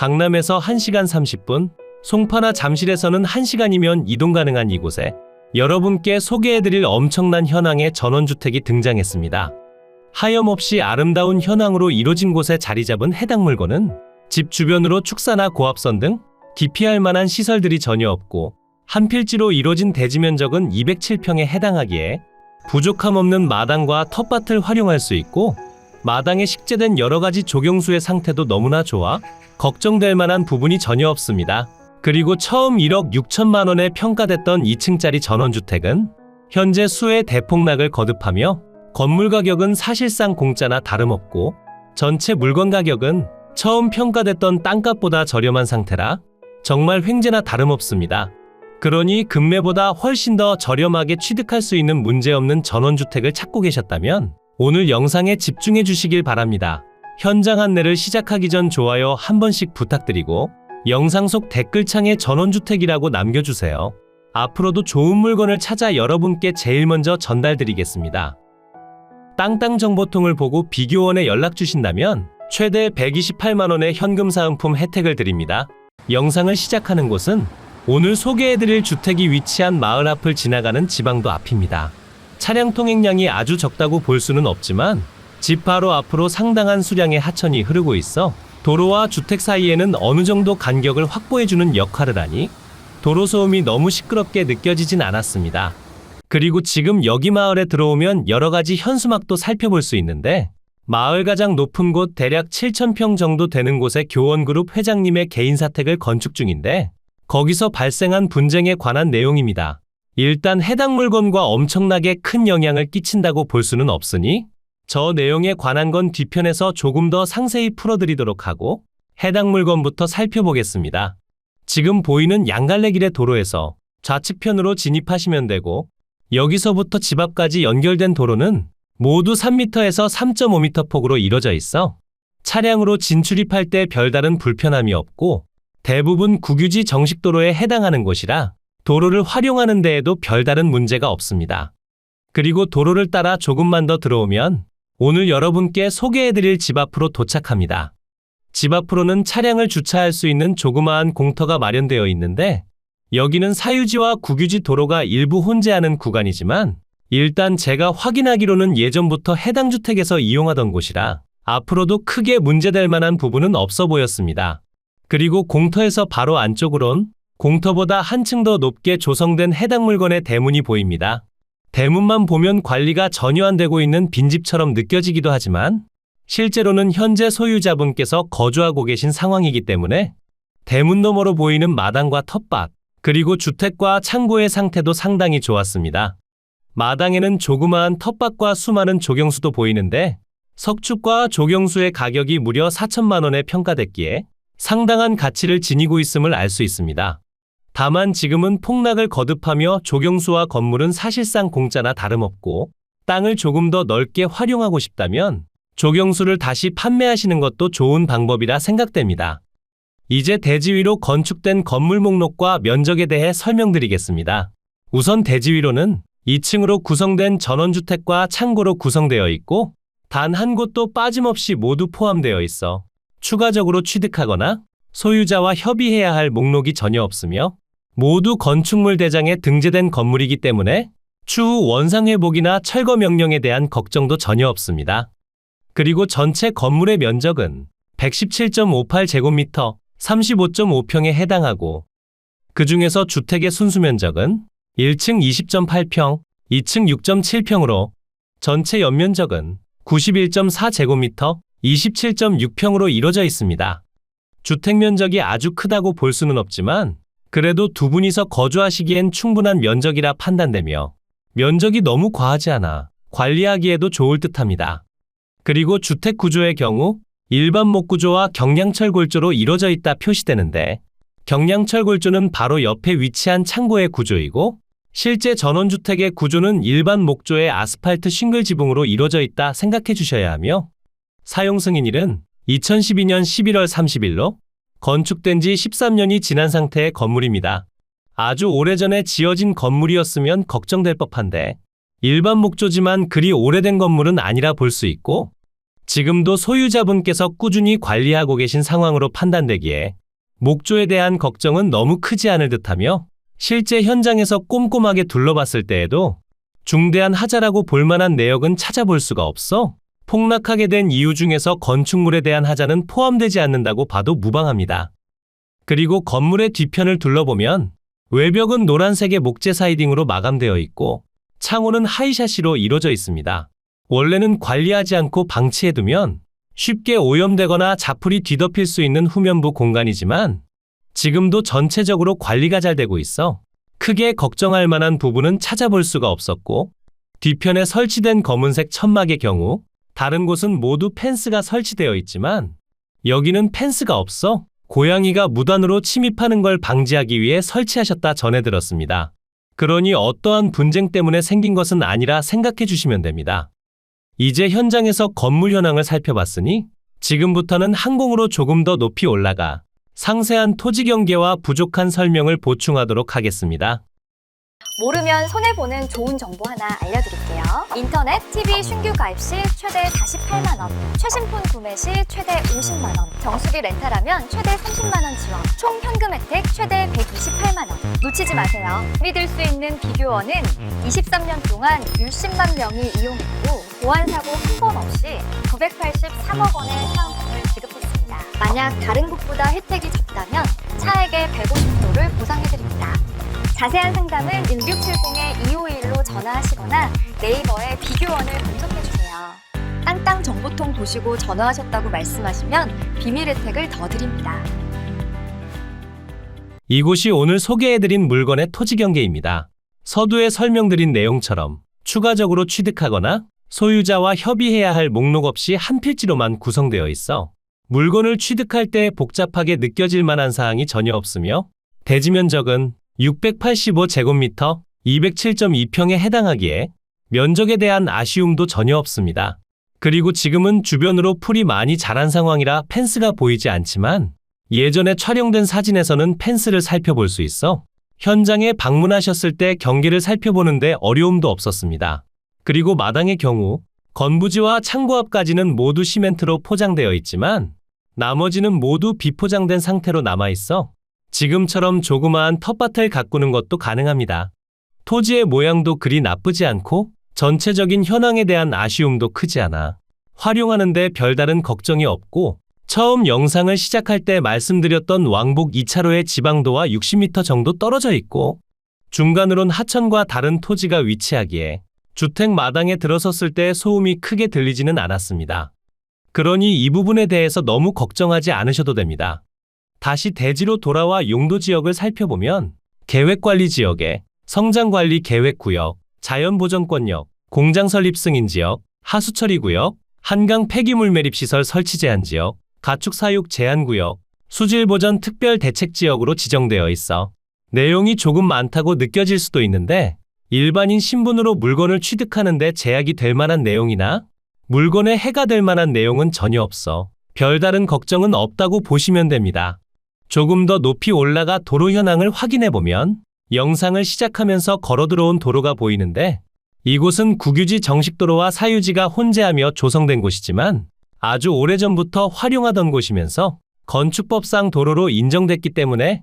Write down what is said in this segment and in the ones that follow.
강남에서 1시간 30분, 송파나 잠실에서는 1시간이면 이동 가능한 이곳에 여러분께 소개해드릴 엄청난 현황의 전원주택이 등장했습니다. 하염없이 아름다운 현황으로 이뤄진 곳에 자리 잡은 해당 물건은 집 주변으로 축사나 고압선 등 기피할 만한 시설들이 전혀 없고 한 필지로 이뤄진 대지 면적은 207평에 해당하기에 부족함 없는 마당과 텃밭을 활용할 수 있고 마당에 식재된 여러 가지 조경수의 상태도 너무나 좋아 걱정될 만한 부분이 전혀 없습니다. 그리고 처음 1억 6천만 원에 평가됐던 2층짜리 전원주택은 현재 수의 대폭락을 거듭하며 건물 가격은 사실상 공짜나 다름없고 전체 물건 가격은 처음 평가됐던 땅값보다 저렴한 상태라 정말 횡재나 다름없습니다. 그러니 금매보다 훨씬 더 저렴하게 취득할 수 있는 문제없는 전원주택을 찾고 계셨다면 오늘 영상에 집중해 주시길 바랍니다. 현장 안내를 시작하기 전 좋아요 한 번씩 부탁드리고 영상 속 댓글창에 전원주택이라고 남겨주세요. 앞으로도 좋은 물건을 찾아 여러분께 제일 먼저 전달드리겠습니다. 땅땅 정보통을 보고 비교원에 연락 주신다면 최대 128만원의 현금 사은품 혜택을 드립니다. 영상을 시작하는 곳은 오늘 소개해드릴 주택이 위치한 마을 앞을 지나가는 지방도 앞입니다. 차량 통행량이 아주 적다고 볼 수는 없지만 집 바로 앞으로 상당한 수량의 하천이 흐르고 있어 도로와 주택 사이에는 어느 정도 간격을 확보해주는 역할을 하니 도로 소음이 너무 시끄럽게 느껴지진 않았습니다. 그리고 지금 여기 마을에 들어오면 여러 가지 현수막도 살펴볼 수 있는데 마을 가장 높은 곳 대략 7,000평 정도 되는 곳에 교원그룹 회장님의 개인 사택을 건축 중인데 거기서 발생한 분쟁에 관한 내용입니다. 일단 해당 물건과 엄청나게 큰 영향을 끼친다고 볼 수는 없으니 저 내용에 관한 건 뒤편에서 조금 더 상세히 풀어드리도록 하고 해당 물건부터 살펴보겠습니다. 지금 보이는 양갈래길의 도로에서 좌측편으로 진입하시면 되고 여기서부터 집 앞까지 연결된 도로는 모두 3m에서 3.5m 폭으로 이뤄져 있어 차량으로 진출입할 때 별다른 불편함이 없고 대부분 국유지 정식 도로에 해당하는 곳이라 도로를 활용하는 데에도 별다른 문제가 없습니다. 그리고 도로를 따라 조금만 더 들어오면 오늘 여러분께 소개해드릴 집 앞으로 도착합니다. 집 앞으로는 차량을 주차할 수 있는 조그마한 공터가 마련되어 있는데 여기는 사유지와 국유지 도로가 일부 혼재하는 구간이지만 일단 제가 확인하기로는 예전부터 해당 주택에서 이용하던 곳이라 앞으로도 크게 문제될 만한 부분은 없어 보였습니다. 그리고 공터에서 바로 안쪽으론 공터보다 한층 더 높게 조성된 해당 물건의 대문이 보입니다. 대문만 보면 관리가 전혀 안 되고 있는 빈집처럼 느껴지기도 하지만 실제로는 현재 소유자분께서 거주하고 계신 상황이기 때문에 대문 너머로 보이는 마당과 텃밭, 그리고 주택과 창고의 상태도 상당히 좋았습니다. 마당에는 조그마한 텃밭과 수많은 조경수도 보이는데 석축과 조경수의 가격이 무려 4천만 원에 평가됐기에 상당한 가치를 지니고 있음을 알 수 있습니다. 다만 지금은 폭락을 거듭하며 조경수와 건물은 사실상 공짜나 다름없고 땅을 조금 더 넓게 활용하고 싶다면 조경수를 다시 판매하시는 것도 좋은 방법이라 생각됩니다. 이제 대지 위로 건축된 건물 목록과 면적에 대해 설명드리겠습니다. 우선 대지 위로는 2층으로 구성된 전원주택과 창고로 구성되어 있고 단 한 곳도 빠짐없이 모두 포함되어 있어 추가적으로 취득하거나 소유자와 협의해야 할 목록이 전혀 없으며 모두 건축물 대장에 등재된 건물이기 때문에 추후 원상 회복이나 철거 명령에 대한 걱정도 전혀 없습니다. 그리고 전체 건물의 면적은 117.58제곱미터 35.5평에 해당하고 그 중에서 주택의 순수 면적은 1층 20.8평, 2층 6.7평으로 전체 연면적은 91.4제곱미터 27.6평으로 이뤄져 있습니다. 주택 면적이 아주 크다고 볼 수는 없지만 그래도 두 분이서 거주하시기엔 충분한 면적이라 판단되며 면적이 너무 과하지 않아 관리하기에도 좋을 듯합니다. 그리고 주택 구조의 경우 일반 목구조와 경량철 골조로 이루어져 있다 표시되는데 경량철 골조는 바로 옆에 위치한 창고의 구조이고 실제 전원주택의 구조는 일반 목조의 아스팔트 싱글 지붕으로 이루어져 있다 생각해 주셔야 하며 사용 승인일은 2012년 11월 30일로 건축된 지 13년이 지난 상태의 건물입니다. 아주 오래전에 지어진 건물이었으면 걱정될 법한데 일반 목조지만 그리 오래된 건물은 아니라 볼 수 있고 지금도 소유자분께서 꾸준히 관리하고 계신 상황으로 판단되기에 목조에 대한 걱정은 너무 크지 않을 듯하며 실제 현장에서 꼼꼼하게 둘러봤을 때에도 중대한 하자라고 볼 만한 내역은 찾아볼 수가 없어 폭락하게 된 이유 중에서 건축물에 대한 하자는 포함되지 않는다고 봐도 무방합니다. 그리고 건물의 뒤편을 둘러보면 외벽은 노란색의 목재 사이딩으로 마감되어 있고 창호는 하이샤시로 이루어져 있습니다. 원래는 관리하지 않고 방치해두면 쉽게 오염되거나 자풀이 뒤덮일 수 있는 후면부 공간이지만 지금도 전체적으로 관리가 잘 되고 있어 크게 걱정할 만한 부분은 찾아볼 수가 없었고 뒤편에 설치된 검은색 천막의 경우 다른 곳은 모두 펜스가 설치되어 있지만 여기는 펜스가 없어 고양이가 무단으로 침입하는 걸 방지하기 위해 설치하셨다 전해 들었습니다. 그러니 어떠한 분쟁 때문에 생긴 것은 아니라 생각해 주시면 됩니다. 이제 현장에서 건물 현황을 살펴봤으니 지금부터는 항공으로 조금 더 높이 올라가 상세한 토지 경계와 부족한 설명을 보충하도록 하겠습니다. 모르면 손해보는 좋은 정보 하나 알려드릴게요. 인터넷, TV 신규 가입 시 최대 48만원, 최신폰 구매 시 최대 50만원, 정수기 렌탈하면 최대 30만원 지원, 총 현금 혜택 최대 128만원. 놓치지 마세요. 믿을 수 있는 비교원은 23년 동안 60만 명이 이용했고, 보안사고 한 번 없이 983억 원의 사은품을 지급했습니다. 만약 다른 곳보다 혜택이 적다면 차액의 150%를 보상해드립니다. 자세한 상담은 1670-2521로 전화하시거나 네이버에 비교원을 검색해주세요. 땅땅 정보통 보시고 전화하셨다고 말씀하시면 비밀 혜택을 더 드립니다. 이곳이 오늘 소개해드린 물건의 토지 경계입니다. 서두에 설명드린 내용처럼 추가적으로 취득하거나 소유자와 협의해야 할 목록 없이 한 필지로만 구성되어 있어 물건을 취득할 때 복잡하게 느껴질 만한 사항이 전혀 없으며 대지 면적은 685제곱미터 207.2평에 해당하기에 면적에 대한 아쉬움도 전혀 없습니다. 그리고 지금은 주변으로 풀이 많이 자란 상황이라 펜스가 보이지 않지만 예전에 촬영된 사진에서는 펜스를 살펴볼 수 있어 현장에 방문하셨을 때 경계를 살펴보는데 어려움도 없었습니다. 그리고 마당의 경우 건부지와 창고 앞까지는 모두 시멘트로 포장되어 있지만 나머지는 모두 비포장된 상태로 남아 있어 지금처럼 조그마한 텃밭을 가꾸는 것도 가능합니다. 토지의 모양도 그리 나쁘지 않고 전체적인 현황에 대한 아쉬움도 크지 않아 활용하는데 별다른 걱정이 없고 처음 영상을 시작할 때 말씀드렸던 왕복 2차로의 지방도와 60m 정도 떨어져 있고 중간으론 하천과 다른 토지가 위치하기에 주택 마당에 들어섰을 때 소음이 크게 들리지는 않았습니다. 그러니 이 부분에 대해서 너무 걱정하지 않으셔도 됩니다. 다시 대지로 돌아와 용도 지역을 살펴보면 계획관리 지역에 성장관리 계획구역, 자연보전권역, 공장 설립 승인 지역, 하수처리 구역, 한강 폐기물 매립 시설 설치 제한 지역, 가축 사육 제한 구역, 수질 보전 특별 대책 지역으로 지정되어 있어 내용이 조금 많다고 느껴질 수도 있는데 일반인 신분으로 물건을 취득하는데 제약이 될 만한 내용이나 물건에 해가 될 만한 내용은 전혀 없어 별다른 걱정은 없다고 보시면 됩니다. 조금 더 높이 올라가 도로 현황을 확인해 보면 영상을 시작하면서 걸어 들어온 도로가 보이는데 이곳은 국유지 정식도로와 사유지가 혼재하며 조성된 곳이지만 아주 오래전부터 활용하던 곳이면서 건축법상 도로로 인정됐기 때문에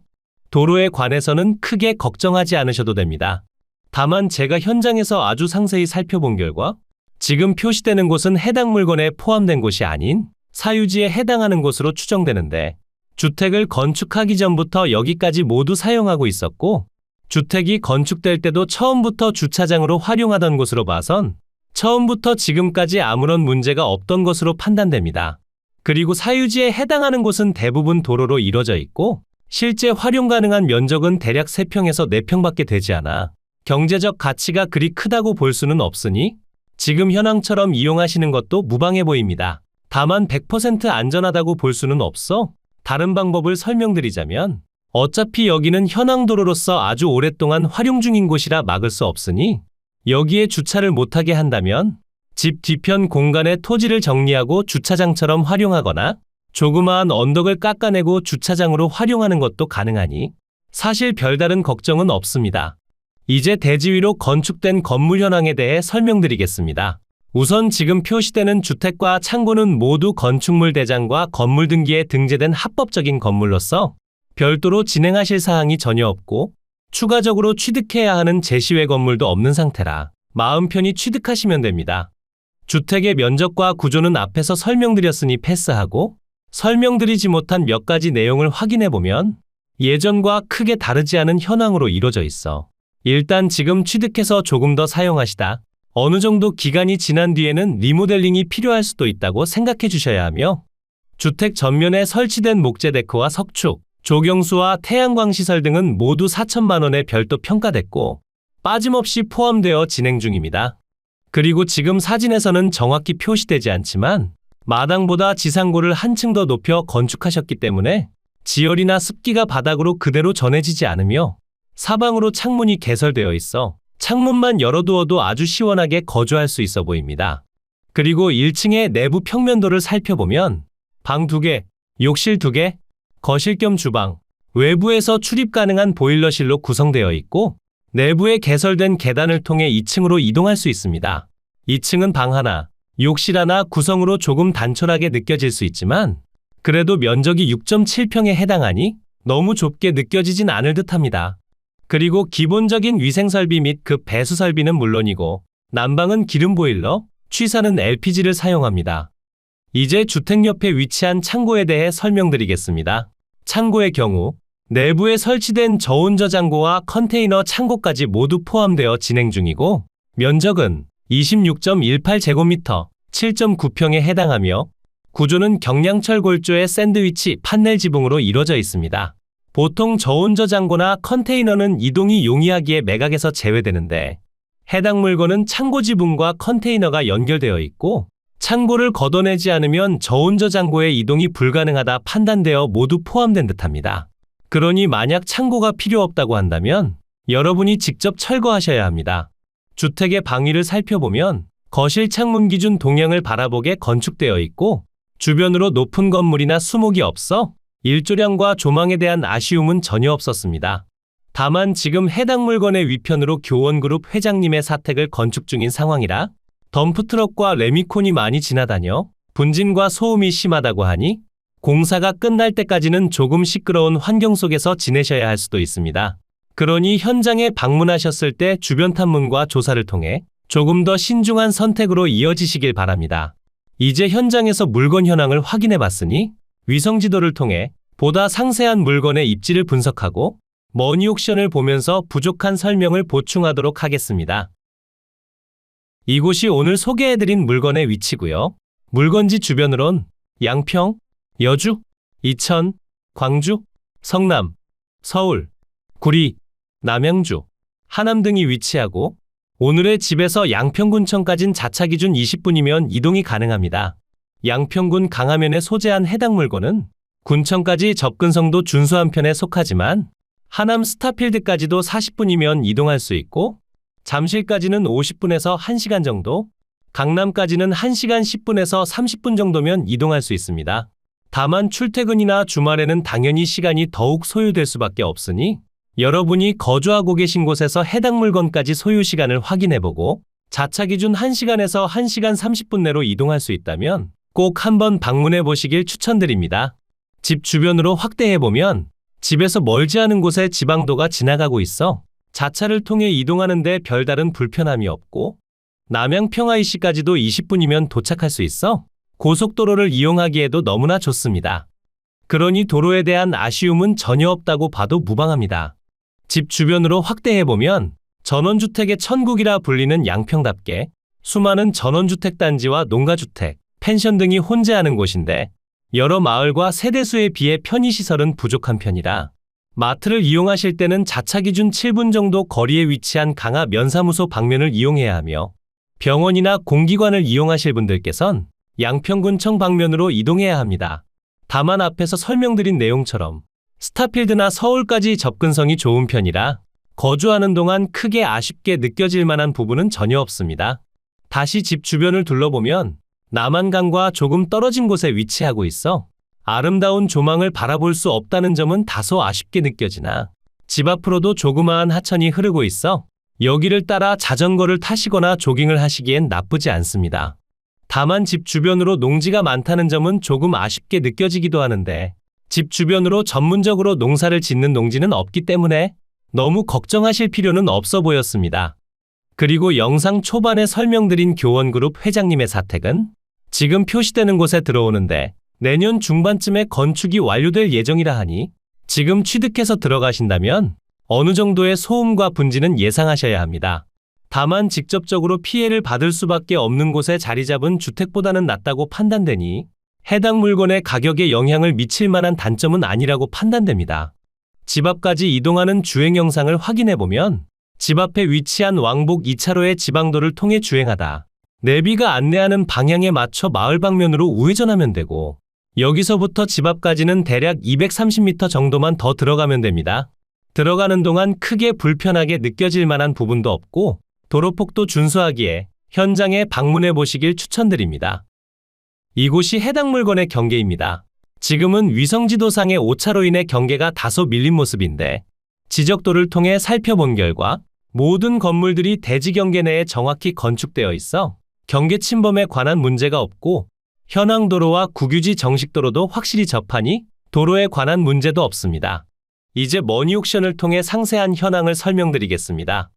도로에 관해서는 크게 걱정하지 않으셔도 됩니다. 다만 제가 현장에서 아주 상세히 살펴본 결과 지금 표시되는 곳은 해당 물건에 포함된 곳이 아닌 사유지에 해당하는 곳으로 추정되는데 주택을 건축하기 전부터 여기까지 모두 사용하고 있었고 주택이 건축될 때도 처음부터 주차장으로 활용하던 곳으로 봐선 처음부터 지금까지 아무런 문제가 없던 것으로 판단됩니다. 그리고 사유지에 해당하는 곳은 대부분 도로로 이뤄져 있고 실제 활용 가능한 면적은 대략 3평에서 4평밖에 되지 않아 경제적 가치가 그리 크다고 볼 수는 없으니 지금 현황처럼 이용하시는 것도 무방해 보입니다. 다만 100% 안전하다고 볼 수는 없어 다른 방법을 설명드리자면 어차피 여기는 현황 도로로서 아주 오랫동안 활용 중인 곳이라 막을 수 없으니 여기에 주차를 못하게 한다면 집 뒤편 공간의 토지를 정리하고 주차장처럼 활용하거나 조그마한 언덕을 깎아내고 주차장으로 활용하는 것도 가능하니 사실 별다른 걱정은 없습니다. 이제 대지 위로 건축된 건물 현황에 대해 설명드리겠습니다. 우선 지금 표시되는 주택과 창고는 모두 건축물 대장과 건물 등기에 등재된 합법적인 건물로서 별도로 진행하실 사항이 전혀 없고 추가적으로 취득해야 하는 제시외 건물도 없는 상태라 마음 편히 취득하시면 됩니다. 주택의 면적과 구조는 앞에서 설명드렸으니 패스하고 설명드리지 못한 몇 가지 내용을 확인해 보면 예전과 크게 다르지 않은 현황으로 이루어져 있어. 일단 지금 취득해서 조금 더 사용하시다. 어느 정도 기간이 지난 뒤에는 리모델링이 필요할 수도 있다고 생각해 주셔야 하며 주택 전면에 설치된 목재 데크와 석축, 조경수와 태양광 시설 등은 모두 4천만 원에 별도 평가됐고 빠짐없이 포함되어 진행 중입니다. 그리고 지금 사진에서는 정확히 표시되지 않지만 마당보다 지상고를 한층 더 높여 건축하셨기 때문에 지열이나 습기가 바닥으로 그대로 전해지지 않으며 사방으로 창문이 개설되어 있어 창문만 열어두어도 아주 시원하게 거주할 수 있어 보입니다. 그리고 1층의 내부 평면도를 살펴보면 방 2개, 욕실 2개, 거실 겸 주방, 외부에서 출입 가능한 보일러실로 구성되어 있고 내부에 개설된 계단을 통해 2층으로 이동할 수 있습니다. 2층은 방 하나, 욕실 하나 구성으로 조금 단촐하게 느껴질 수 있지만 그래도 면적이 6.7평에 해당하니 너무 좁게 느껴지진 않을 듯합니다. 그리고 기본적인 위생 설비 및 그 배수 설비는 물론이고 난방은 기름 보일러, 취사는 LPG를 사용합니다. 이제 주택 옆에 위치한 창고에 대해 설명드리겠습니다. 창고의 경우 내부에 설치된 저온 저장고와 컨테이너 창고까지 모두 포함되어 진행 중이고 면적은 26.18제곱미터 7.9평에 해당하며 구조는 경량철 골조의 샌드위치 판넬 지붕으로 이루어져 있습니다. 보통 저온 저 장고나 컨테이너는 이동이 용이하기에 매각에서 제외되는데 해당 물건은 창고 지붕과 컨테이너가 연결되어 있고 창고를 걷어내지 않으면 저온 저 장고의 이동이 불가능하다 판단되어 모두 포함된 듯합니다. 그러니 만약 창고가 필요 없다고 한다면 여러분이 직접 철거하셔야 합니다. 주택의 방위를 살펴보면 거실 창문 기준 동향을 바라보게 건축되어 있고 주변으로 높은 건물이나 수목이 없어 일조량과 조망에 대한 아쉬움은 전혀 없었습니다. 다만 지금 해당 물건의 위편으로 교원그룹 회장님의 사택을 건축 중인 상황이라 덤프트럭과 레미콘이 많이 지나다녀 분진과 소음이 심하다고 하니 공사가 끝날 때까지는 조금 시끄러운 환경 속에서 지내셔야 할 수도 있습니다. 그러니 현장에 방문하셨을 때 주변 탐문과 조사를 통해 조금 더 신중한 선택으로 이어지시길 바랍니다. 이제 현장에서 물건 현황을 확인해 봤으니 위성 지도를 통해 보다 상세한 물건의 입지를 분석하고 머니 옥션을 보면서 부족한 설명을 보충하도록 하겠습니다. 이곳이 오늘 소개해드린 물건의 위치고요. 물건지 주변으론 양평, 여주, 이천, 광주, 성남, 서울, 구리, 남양주, 하남 등이 위치하고 오늘의 집에서 양평군청까진 자차 기준 20분이면 이동이 가능합니다. 양평군 강화면에 소재한 해당 물건은 군청까지 접근성도 준수한 편에 속하지만 하남 스타필드까지도 40분이면 이동할 수 있고 잠실까지는 50분에서 1시간 정도, 강남까지는 1시간 10분에서 30분 정도면 이동할 수 있습니다. 다만 출퇴근이나 주말에는 당연히 시간이 더욱 소요될 수밖에 없으니 여러분이 거주하고 계신 곳에서 해당 물건까지 소요 시간을 확인해보고 자차 기준 1시간에서 1시간 30분 내로 이동할 수 있다면 꼭 한번 방문해 보시길 추천드립니다. 집 주변으로 확대해 보면 집에서 멀지 않은 곳에 지방도가 지나가고 있어 자차를 통해 이동하는데 별다른 불편함이 없고 남양 평화이시까지도 20분이면 도착할 수 있어 고속도로를 이용하기에도 너무나 좋습니다. 그러니 도로에 대한 아쉬움은 전혀 없다고 봐도 무방합니다. 집 주변으로 확대해보면 전원주택의 천국이라 불리는 양평답게 수많은 전원주택 단지와 농가주택, 펜션 등이 혼재하는 곳인데 여러 마을과 세대수에 비해 편의시설은 부족한 편이라 마트를 이용하실 때는 자차 기준 7분 정도 거리에 위치한 강화 면사무소 방면을 이용해야 하며 병원이나 공기관을 이용하실 분들께선 양평군청 방면으로 이동해야 합니다. 다만 앞에서 설명드린 내용처럼 스타필드나 서울까지 접근성이 좋은 편이라 거주하는 동안 크게 아쉽게 느껴질 만한 부분은 전혀 없습니다. 다시 집 주변을 둘러보면 남한강과 조금 떨어진 곳에 위치하고 있어 아름다운 조망을 바라볼 수 없다는 점은 다소 아쉽게 느껴지나 집 앞으로도 조그마한 하천이 흐르고 있어 여기를 따라 자전거를 타시거나 조깅을 하시기엔 나쁘지 않습니다. 다만 집 주변으로 농지가 많다는 점은 조금 아쉽게 느껴지기도 하는데 집 주변으로 전문적으로 농사를 짓는 농지는 없기 때문에 너무 걱정하실 필요는 없어 보였습니다. 그리고 영상 초반에 설명드린 교원그룹 회장님의 사택은 지금 표시되는 곳에 들어오는데 내년 중반쯤에 건축이 완료될 예정이라 하니 지금 취득해서 들어가신다면 어느 정도의 소음과 분지는 예상하셔야 합니다. 다만 직접적으로 피해를 받을 수밖에 없는 곳에 자리 잡은 주택보다는 낫다고 판단되니 해당 물건의 가격에 영향을 미칠 만한 단점은 아니라고 판단됩니다. 집 앞까지 이동하는 주행 영상을 확인해 보면 집 앞에 위치한 왕복 2차로의 지방도를 통해 주행하다 내비가 안내하는 방향에 맞춰 마을 방면으로 우회전하면 되고 여기서부터 집 앞까지는 대략 230m 정도만 더 들어가면 됩니다. 들어가는 동안 크게 불편하게 느껴질 만한 부분도 없고 도로폭도 준수하기에 현장에 방문해 보시길 추천드립니다. 이곳이 해당 물건의 경계입니다. 지금은 위성지도상의 오차로 인해 경계가 다소 밀린 모습인데 지적도를 통해 살펴본 결과 모든 건물들이 대지 경계 내에 정확히 건축되어 있어 경계 침범에 관한 문제가 없고 현황 도로와 국유지 정식 도로도 확실히 접하니 도로에 관한 문제도 없습니다. 이제 머니옥션을 통해 상세한 현황을 설명드리겠습니다.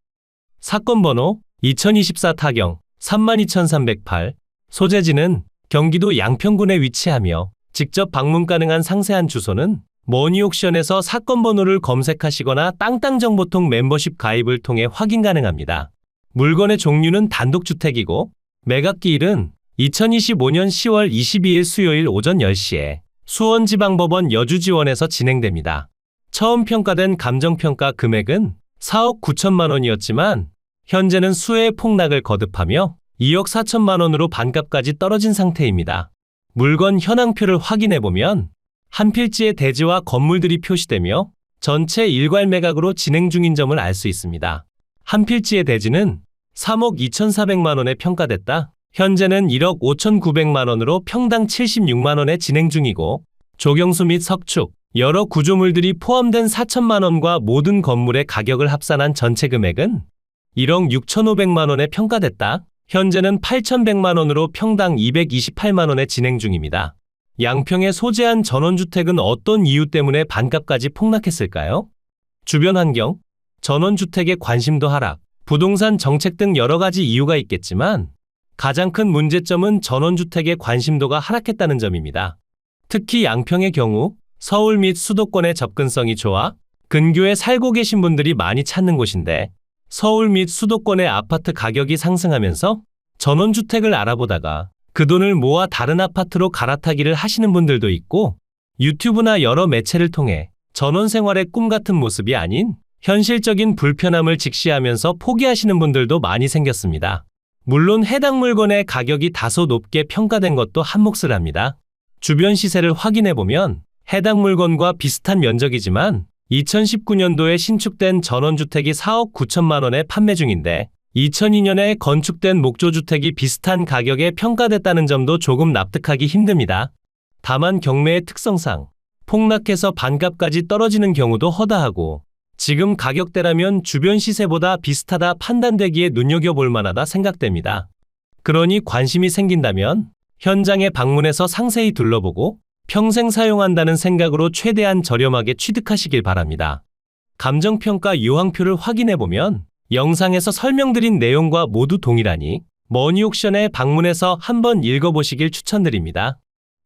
사건 번호 2024 타경 32,308 소재지는 경기도 양평군에 위치하며 직접 방문 가능한 상세한 주소는 머니옥션에서 사건 번호를 검색하시거나 땅땅정보통 멤버십 가입을 통해 확인 가능합니다. 물건의 종류는 단독주택이고 매각기일은 2025년 10월 22일 수요일 오전 10시에 수원지방법원 여주지원에서 진행됩니다. 처음 평가된 감정평가 금액은 4억 9천만 원이었지만 현재는 수의 폭락을 거듭하며 2억 4천만 원으로 반값까지 떨어진 상태입니다. 물건 현황표를 확인해 보면 한 필지의 대지와 건물들이 표시되며 전체 일괄 매각으로 진행 중인 점을 알 수 있습니다. 한 필지의 대지는 3억 2,400만 원에 평가됐다. 현재는 1억 5,900만 원으로 평당 76만 원에 진행 중이고 조경수 및 석축, 여러 구조물들이 포함된 4천만 원과 모든 건물의 가격을 합산한 전체 금액은 1억 6,500만 원에 평가됐다. 현재는 8,100만 원으로 평당 228만 원에 진행 중입니다. 양평에 소재한 전원주택은 어떤 이유 때문에 반값까지 폭락했을까요? 주변 환경, 전원주택의 관심도 하락, 부동산 정책 등 여러 가지 이유가 있겠지만 가장 큰 문제점은 전원주택의 관심도가 하락했다는 점입니다. 특히 양평의 경우 서울 및 수도권의 접근성이 좋아 근교에 살고 계신 분들이 많이 찾는 곳인데 서울 및 수도권의 아파트 가격이 상승하면서 전원주택을 알아보다가 그 돈을 모아 다른 아파트로 갈아타기를 하시는 분들도 있고 유튜브나 여러 매체를 통해 전원 생활의 꿈 같은 모습이 아닌 현실적인 불편함을 직시하면서 포기하시는 분들도 많이 생겼습니다. 물론 해당 물건의 가격이 다소 높게 평가된 것도 한몫을 합니다. 주변 시세를 확인해 보면 해당 물건과 비슷한 면적이지만 2019년도에 신축된 전원주택이 4억 9천만 원에 판매 중인데 2002년에 건축된 목조주택이 비슷한 가격에 평가됐다는 점도 조금 납득하기 힘듭니다. 다만 경매의 특성상 폭락해서 반값까지 떨어지는 경우도 허다하고 지금 가격대라면 주변 시세보다 비슷하다 판단되기에 눈여겨볼 만하다 생각됩니다. 그러니 관심이 생긴다면 현장에 방문해서 상세히 둘러보고 평생 사용한다는 생각으로 최대한 저렴하게 취득하시길 바랍니다. 감정평가 요항표를 확인해 보면 영상에서 설명드린 내용과 모두 동일하니 머니옥션에 방문해서 한번 읽어보시길 추천드립니다.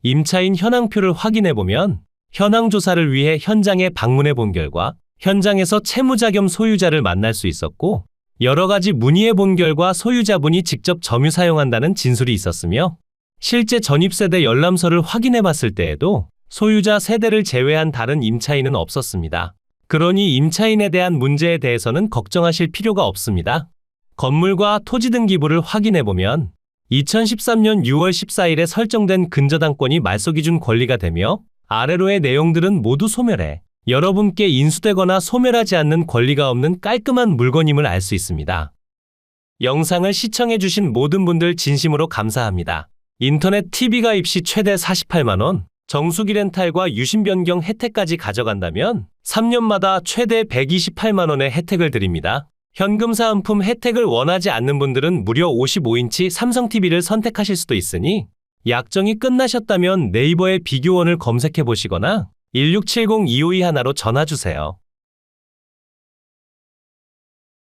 임차인 현황표를 확인해 보면 현황 조사를 위해 현장에 방문해 본 결과 현장에서 채무자 겸 소유자를 만날 수 있었고 여러 가지 문의해 본 결과 소유자분이 직접 점유 사용한다는 진술이 있었으며 실제 전입세대 열람서를 확인해 봤을 때에도 소유자 세대를 제외한 다른 임차인은 없었습니다. 그러니 임차인에 대한 문제에 대해서는 걱정하실 필요가 없습니다. 건물과 토지 등기부를 확인해 보면 2013년 6월 14일에 설정된 근저당권이 말소 기준 권리가 되며 아래로의 내용들은 모두 소멸해 여러분께 인수되거나 소멸하지 않는 권리가 없는 깔끔한 물건임을 알 수 있습니다. 영상을 시청해주신 모든 분들 진심으로 감사합니다. 인터넷 TV 가 입 시 최대 48만원, 정수기 렌탈과 유심 변경 혜택까지 가져간다면 3년마다 최대 128만원의 혜택을 드립니다. 현금 사은품 혜택을 원하지 않는 분들은 무려 55인치 삼성 TV를 선택하실 수도 있으니 약정이 끝나셨다면 네이버에 비교원을 검색해 보시거나 1670-252 하나로 전화 주세요.